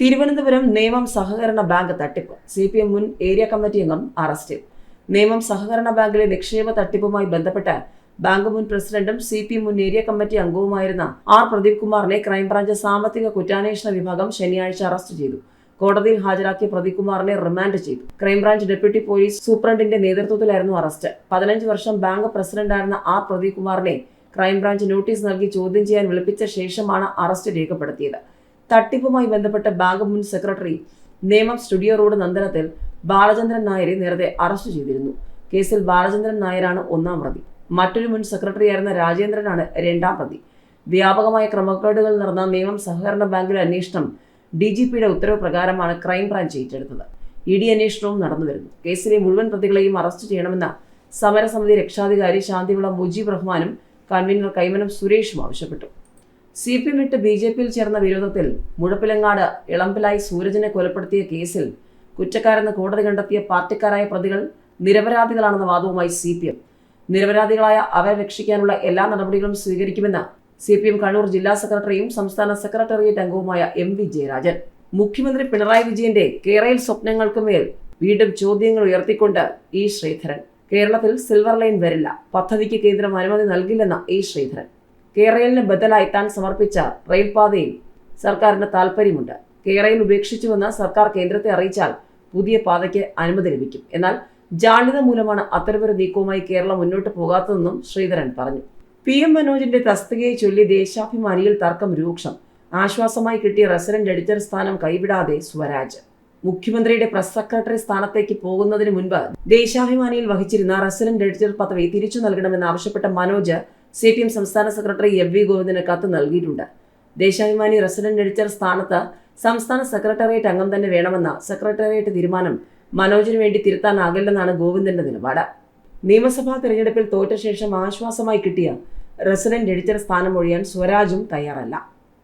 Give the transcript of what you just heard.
തിരുവനന്തപുരം നേമം സഹകരണ ബാങ്ക് തട്ടിപ്പ്. C P M മുൻ ഏരിയ കമ്മിറ്റി അംഗം അറസ്റ്റിൽ നേമം സഹകരണ ബാങ്കിലെ നിക്ഷേപ തട്ടിപ്പുമായി ബന്ധപ്പെട്ട് ബാങ്ക് മുൻ പ്രസിഡന്റും സി പി എം മുൻ ഏരിയ കമ്മിറ്റി അംഗവുമായിരുന്ന ആർ പ്രദീപ് കുമാറിനെ ക്രൈംബ്രാഞ്ച് സാമ്പത്തിക കുറ്റാന്വേഷണ വിഭാഗം ശനിയാഴ്ച അറസ്റ്റ് ചെയ്തു. കോടതിയിൽ ഹാജരാക്കിയ പ്രദീപ് കുമാറിനെ റിമാൻഡ് ചെയ്തു. ക്രൈംബ്രാഞ്ച് ഡെപ്യൂട്ടി പോലീസ് സൂപ്രണ്ടിന്റെ നേതൃത്വത്തിലായിരുന്നു അറസ്റ്റ്. പതിനഞ്ച് വർഷം ബാങ്ക് പ്രസിഡന്റായിരുന്ന ആർ പ്രദീപ് കുമാറിനെ ക്രൈംബ്രാഞ്ച് നോട്ടീസ് നൽകി ചോദ്യം ചെയ്യാൻ വിളിപ്പിച്ച ശേഷമാണ് അറസ്റ്റ് രേഖപ്പെടുത്തിയത്. തട്ടിപ്പുമായി ബന്ധപ്പെട്ട ബാങ്ക് മുൻ സെക്രട്ടറി നേമം സ്റ്റുഡിയോ റോഡ് നന്ദനത്തിൽ ബാലചന്ദ്രൻ നായരെ നേരത്തെ അറസ്റ്റ് ചെയ്തിരുന്നു. കേസിൽ ബാലചന്ദ്രൻ നായരാണ് ഒന്നാം പ്രതി. മറ്റൊരു മുൻ സെക്രട്ടറിയായിരുന്ന രാജേന്ദ്രനാണ് രണ്ടാം പ്രതി. വ്യാപകമായ ക്രമക്കേടുകൾ നടന്ന നിയമം സഹകരണ ബാങ്കിലെ അന്വേഷണം ഡി ജി പിയുടെ ഉത്തരവ് പ്രകാരമാണ് ക്രൈംബ്രാഞ്ച് ഏറ്റെടുത്തത്. ഇ ഡി അന്വേഷണവും നടന്നുവരുന്നു. കേസിലെ മുഴുവൻ പ്രതികളെയും അറസ്റ്റ് ചെയ്യണമെന്ന സമരസമിതി രക്ഷാധികാരി ശാന്തിവിള മുജീബ് റഹ്മാനും കൺവീനർ കൈമനം സുരേഷും ആവശ്യപ്പെട്ടു. സി പി എം വിട്ട് ബി ജെ പിയിൽ ചേർന്ന വിരോധത്തിൽ മുഴപ്പിലങ്ങാട് ഇളമ്പിലായി സൂരജിനെ കൊലപ്പെടുത്തിയ കേസിൽ കുറ്റക്കാരെന്ന് കോടതി കണ്ടെത്തിയ പാർട്ടിക്കാരായ പ്രതികൾ നിരപരാധികളാണെന്ന വാദവുമായി സി പി എം നിരപരാധികളായ അവരെ രക്ഷിക്കാനുള്ള എല്ലാ നടപടികളും സ്വീകരിക്കുമെന്ന് സി പി എം കണ്ണൂർ ജില്ലാ സെക്രട്ടറിയും സംസ്ഥാന സെക്രട്ടേറിയറ്റ് അംഗവുമായ എം വി ജയരാജൻ. മുഖ്യമന്ത്രി പിണറായി വിജയന്റെ കേരയിൽ സ്വപ്നങ്ങൾക്ക് മേൽ വീണ്ടും ചോദ്യങ്ങൾ ഉയർത്തിക്കൊണ്ട് ഇ ശ്രീധരൻ. കേരളത്തിൽ സിൽവർ ലൈൻ വരില്ല. പദ്ധതിക്ക് കേന്ദ്രം അനുമതി നൽകില്ലെന്ന ഇ ശ്രീധരൻ. കേരളിന് ബദലായി താൻ സമർപ്പിച്ച റെയിൽപാതയിൽ സർക്കാരിന് താൽപ്പര്യമുണ്ട്. കേരളയിൽ ഉപേക്ഷിച്ചുവെന്ന് സർക്കാർ കേന്ദ്രത്തെ അറിയിച്ചാൽ പുതിയ പാതയ്ക്ക് അനുമതി ലഭിക്കും. എന്നാൽ ജാള്യത മൂലമാണ് അത്തരമൊരു നീക്കവുമായി കേരളം മുന്നോട്ട് പോകാത്തതെന്നും ശ്രീധരൻ പറഞ്ഞു. പി എം മനോജിന്റെ തസ്തികയെ ചൊല്ലി ദേശാഭിമാനിയിൽ തർക്കം രൂക്ഷം. ആശ്വാസമായി കിട്ടിയ റെസിഡന്റ് എഡിറ്റർ സ്ഥാനം കൈവിടാതെ സ്വരാജ്. മുഖ്യമന്ത്രിയുടെ പ്രസ് സെക്രട്ടറി സ്ഥാനത്തേക്ക് പോകുന്നതിന് മുൻപ് ദേശാഭിമാനിയിൽ വഹിച്ചിരുന്ന റെസിഡന്റ് എഡിറ്റർ പദവി തിരിച്ചു നൽകണമെന്ന് ആവശ്യപ്പെട്ട മനോജ് സി പി എം സംസ്ഥാന സെക്രട്ടറി എം വി ഗോവിന്ദന് കത്ത് നൽകിയിട്ടുണ്ട്. ദേശാഭിമാനി റസിഡന്റ് എഡിറ്റർ സ്ഥാനത്ത് സംസ്ഥാന സെക്രട്ടേറിയറ്റ് അംഗം തന്നെ വേണമെന്ന സെക്രട്ടേറിയറ്റ് തീരുമാനം മനോജിന് വേണ്ടി തിരുത്താനാകില്ലെന്നാണ് ഗോവിന്ദന്റെ നിലപാട്. നിയമസഭാ തെരഞ്ഞെടുപ്പിൽ തോറ്റ ശേഷം ആശ്വാസമായി കിട്ടിയ റസിഡന്റ് എഡിറ്റർ സ്ഥാനം ഒഴിയാൻ സ്വരാജും തയ്യാറല്ല.